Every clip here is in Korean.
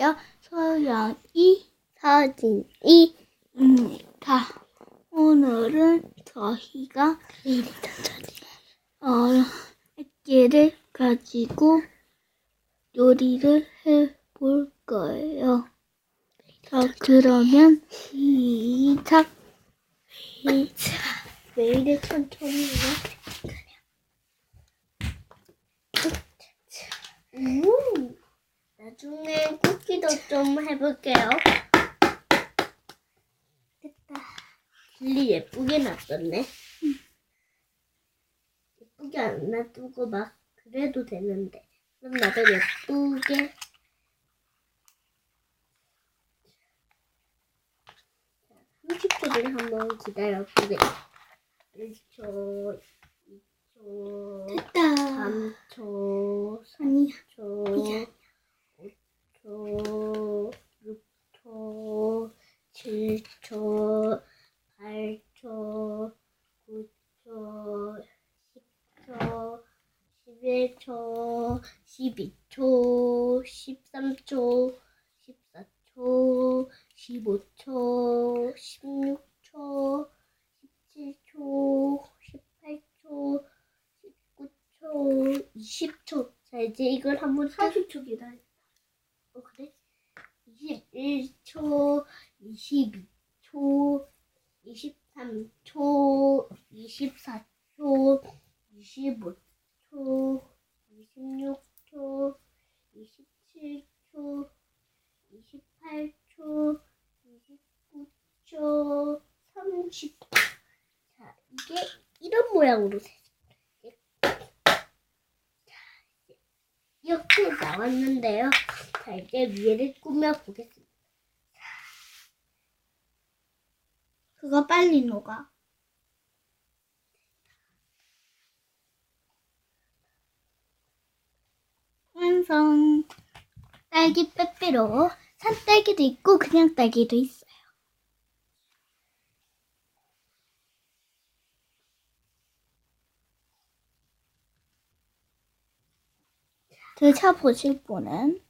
거예요. 소영이 서진이 입니다. 오늘은 저희가 어, 액기를 가지고 요리를 해볼 거예요. 자, 그러면 시작. 왜 이래 천천히 해? 우 나중에 쿠키도 좀 해볼게요. 됐다. 길리 예쁘게 놔뒀네. 예쁘게 안 놔두고 막 그래도 되는데. 그럼 나도 예쁘게. 자, 30초를 한번 기다려보세요. 1초, 2초, 됐다. 3초, 아니야. 4초, 5초, 6초, 7초, 8초, 9초, 10초, 11초, 12초, 13초, 14초, 15초, 16초, 17초, 18초, 19초, 20초. 자, 이제 이걸 한번 30초 기다려. 어, 그래? 21초, 22초, 23초, 24초, 25초, 26초, 27초, 28초, 29초, 30초. 자, 이게 이런 모양으로 돼. 이렇게 나왔는데요. 자, 이제 위에를 꾸며 보겠습니다. 그거 빨리 녹아. 완성. 딸기 빼빼로. 산딸기도 있고 그냥 딸기도 있어요. 드셔 보실 분은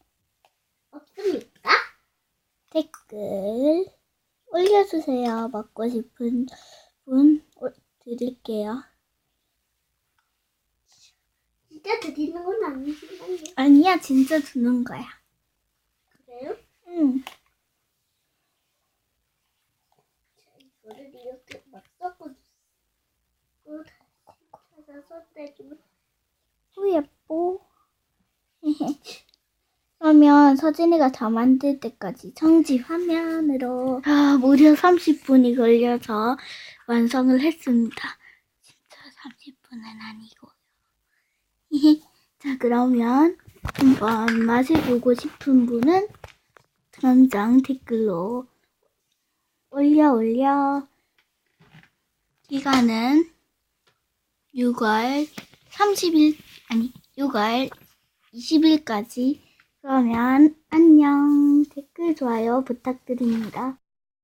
없습니까? 댓글 올려주세요. 먹고 싶은 분 올- 드릴게요. 진짜 드리는 건 아니지만요. 아니야, 진짜 주는 거야. 그래요? 응. 자, 이거를 이렇게 막 섞어주세요. 또 다시 찾아서 떼주면 오, 예뻐. 그러면 서진이가 다 만들 때까지 정지 화면으로 아, 무려 30분이 걸려서 완성을 했습니다. 진짜 30분은 아니고요. 자, 그러면 한번 맛을 보고 싶은 분은 당장 댓글로 올려 올려. 기간은 6월 30일 아니 6월 20일까지. 그러면 안녕. 댓글 좋아요 부탁드립니다.